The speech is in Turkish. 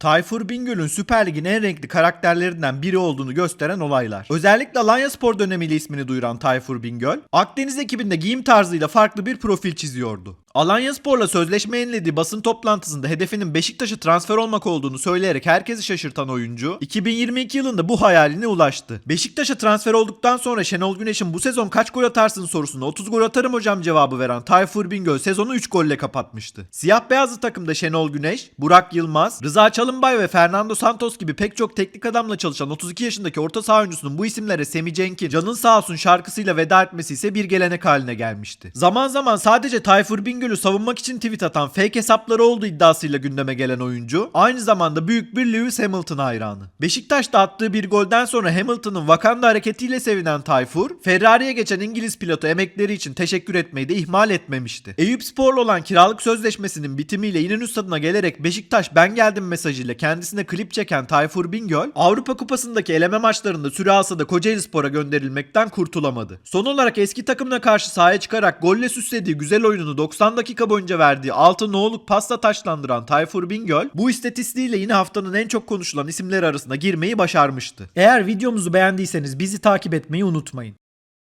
Tayfur Bingöl'ün Süper Lig'in en renkli karakterlerinden biri olduğunu gösteren olaylar. Özellikle Alanya Spor dönemiyle ismini duyuran Tayfur Bingöl, Akdeniz ekibinde giyim tarzıyla farklı bir profil çiziyordu. Alanya Spor'la sözleşme yenilediği basın toplantısında hedefinin Beşiktaş'a transfer olmak olduğunu söyleyerek herkesi şaşırtan oyuncu, 2022 yılında bu hayaline ulaştı. Beşiktaş'a transfer olduktan sonra Şenol Güneş'in bu sezon kaç gol atarsın sorusuna 30 gol atarım hocam cevabı veren Tayfur Bingöl sezonu 3 golle kapatmıştı. Siyah beyazlı takımda Şenol Güneş, Burak Yılmaz, Rıza Çalınbay ve Fernando Santos gibi pek çok teknik adamla çalışan 32 yaşındaki orta saha oyuncusunun bu isimlere Semi Cenk'in Canın Sağ Olsun şarkısıyla veda etmesi ise bir gelenek haline gelmişti. Zaman zaman sadece Tayfur Bingöl'ü savunmak için tweet atan fake hesapları olduğu iddiasıyla gündeme gelen oyuncu, aynı zamanda büyük bir Lewis Hamilton hayranı. Beşiktaş'ta attığı bir golden sonra Hamilton'ın Wakanda hareketiyle sevinen Tayfur, Ferrari'ye geçen İngiliz pilotu emekleri için teşekkür etmeyi de ihmal etmemişti. Eyüp Spor'la olan kiralık sözleşmesinin bitimiyle İnönü Stadı'na gelerek Beşiktaş ben geldim mesajıyla kendisine klip çeken Tayfur Bingöl, Avrupa Kupası'ndaki eleme maçlarında süre alsa da Kocaeli Spor'a gönderilmekten kurtulamadı. Son olarak eski takımına karşı sahaya çıkarak golle süslediği güzel oyununu 90 dakika boyunca verdiği 6 no'luk pasta taşlandıran Tayfur Bingöl, bu istatistiğiyle yine haftanın en çok konuşulan isimleri arasına girmeyi başarmıştı. Eğer videomuzu beğendiyseniz bizi takip etmeyi unutmayın.